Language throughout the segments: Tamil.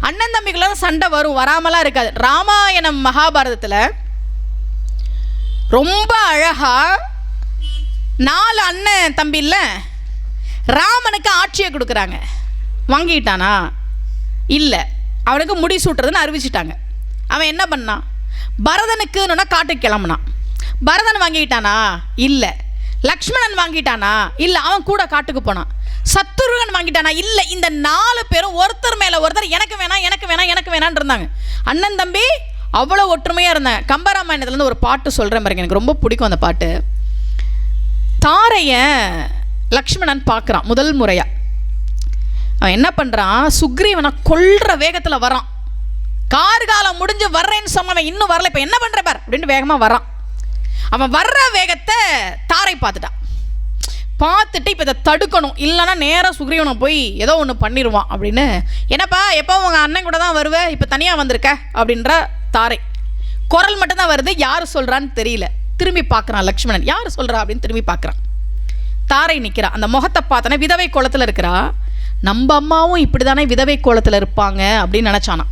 அண்ணன் தம்பிக்குள்ள சண்டை வரும் வராமலாம் இருக்காது. ராமாயணம் மகாபாரதத்தில் ரொம்ப அழகா நாலு அண்ணன் தம்பி இல்லை ராமனுக்கு ஆட்சியை கொடுக்குறாங்க. வாங்கிட்டானா? இல்லை. அவனுக்கு முடி சூட்டுறதுன்னு அறிவிச்சிட்டாங்க. அவன் என்ன பண்ணான்? பரதனுக்குன்னு காட்டுக்கு கிளம்புனான். பரதன் வாங்கிட்டானா? இல்லை. லக்ஷ்மணன் வாங்கிட்டானா? இல்லை அவன் கூட காட்டுக்கு போனான். சத்துருகன் வாங்கிட்டானா? இல்லை இந்த நாலு பேரும் ஒருத்தர் மேலே ஒருத்தர் எனக்கு வேணாம் எனக்கு வேணாம் எனக்கு வேணான்னு இருந்தாங்க. அண்ணன் தம்பி அவ்வளோ ஒற்றுமையாக இருந்தாங்க கம்பராமாயணத்துலேருந்து ஒரு பாட்டு சொல்கிற மாதிரி எனக்கு ரொம்ப பிடிக்கும் அந்த பாட்டு. தாரைய லக்ஷ்மணன் பார்க்குறான் முதல் முறையாக அவன் என்ன பண்ணுறான் சுக்ரீவனை கொல்ற வேகத்தில் வரான். கார்காலம் முடிஞ்சு வர்றேன்னு சொன்னவன் இன்னும் வரல. இப்போ என்ன பண்ணுற பார்? அப்படின்னு வேகமாக வரான். அவன் வர்ற வேகத்தை தாரை பார்த்துட்டான். பார்த்துட்டு இப்போ இதை தடுக்கணும். இல்லைன்னா நேராக சுக்ரீவனை போய் ஏதோ ஒன்று பண்ணிடுவான் அப்படின்னு. என்னப்பா எப்போ உங்கள் அண்ணன் கூட தான் வருவேன் இப்போ தனியாக வந்திருக்க? அப்படின்ற தாரை. குரல் மட்டும்தான் வருது. யார் சொல்கிறான்னு தெரியல. திரும்பி பார்க்குறான் லக்ஷ்மணன். யார் சொல்கிறா அப்படின்னு திரும்பி பார்க்குறான். தாரை நிற்கிறா அந்த முகத்தை பார்த்தோன்னே விதவை கோலத்தில் இருக்கிறா. நம்ம அம்மாவும் இப்படி தானே விதவை கோலத்தில் இருப்பாங்க அப்படின்னு நினச்சானா.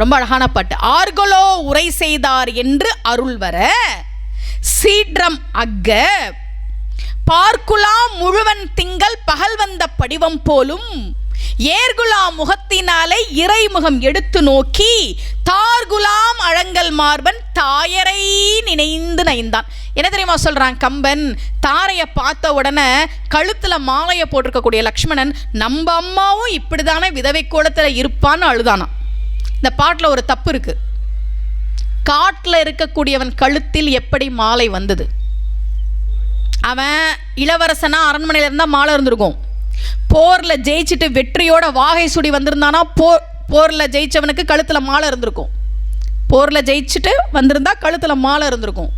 ரொம்ப அழகான பாட்டு. ஆர்களோ உரை செய்தார் என்று அருள் வர சீற்றம் அக்க. பார்க்குலா முழுவன் திங்கள் பகல் வந்த படிவம் போலும் ஏர்குலா முகத்தினாலே இறைமுகம் எடுத்து நோக்கி தார்குலாம் அழங்கல் மார்பன் தாயரை நினைந்து நைந்தான். என்ன தெரியுமா சொல்கிறான் கம்பன்? தாரையை பார்த்த உடனே கழுத்தில் மாலையை போட்டிருக்கக்கூடிய லக்ஷ்மணன் நம்ம அம்மாவும் இப்படிதானே விதவை கோலத்தில் இருப்பான்னு அழுதானாம். இந்த பாட்டில் ஒரு தப்பு இருக்குது காட்டில் இருக்கக்கூடியவன் கழுத்தில் எப்படி மாலை வந்தது? அவன் இளவரசனா அரண்மனையில் இருந்தால் மாலை இருந்திருக்கும். போரில் ஜெயிச்சுட்டு வெற்றியோட வாகை சுடி வந்திருந்தானா போர் போரில் ஜெயிச்சவனுக்கு கழுத்தில் மாலை இருந்திருக்கும். போரில் ஜெயிச்சுட்டு வந்திருந்தா கழுத்தில் மாலை இருந்திருக்கும்.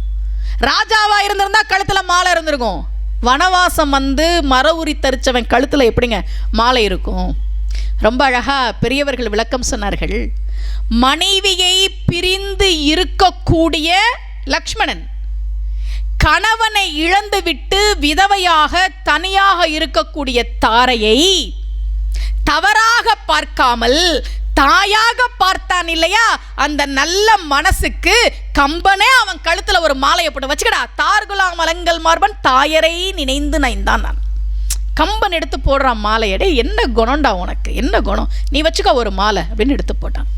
ராஜாவாக இருந்திருந்தா கழுத்தில் மாலை இருந்திருக்கும். வனவாசம் வந்து மர உரி தரிச்சவன் கழுத்தில் எப்படிங்க? மாலை இருக்கும். ரொம்ப அழகா பெரியவர்கள் விளக்கம் சொன்னார்கள். மனைவியை பிரிந்து இருக்கக்கூடிய லக்ஷ்மணன் கணவனை இழந்துவிட்டு விதவையாக தனியாக இருக்கக்கூடிய தாரையை தவறாக பார்க்காமல் தாயாக பார்த்தான் இல்லையா? அந்த நல்ல மனசுக்கு கம்பனே அவன் கழுத்துல ஒரு மாலையை போட்டு வச்சுக்கடா. தார்குலாம் மலங்கள் மார்பன் தாயரை நினைந்து நைந்தான் நான். கம்பன் எடுத்து போடுறான் மாலையடே என்ன குணம்டா உனக்கு? என்ன குணம்? நீ வச்சுக்கோ ஒரு மாலை அப்படின்னு எடுத்து போட்டான்.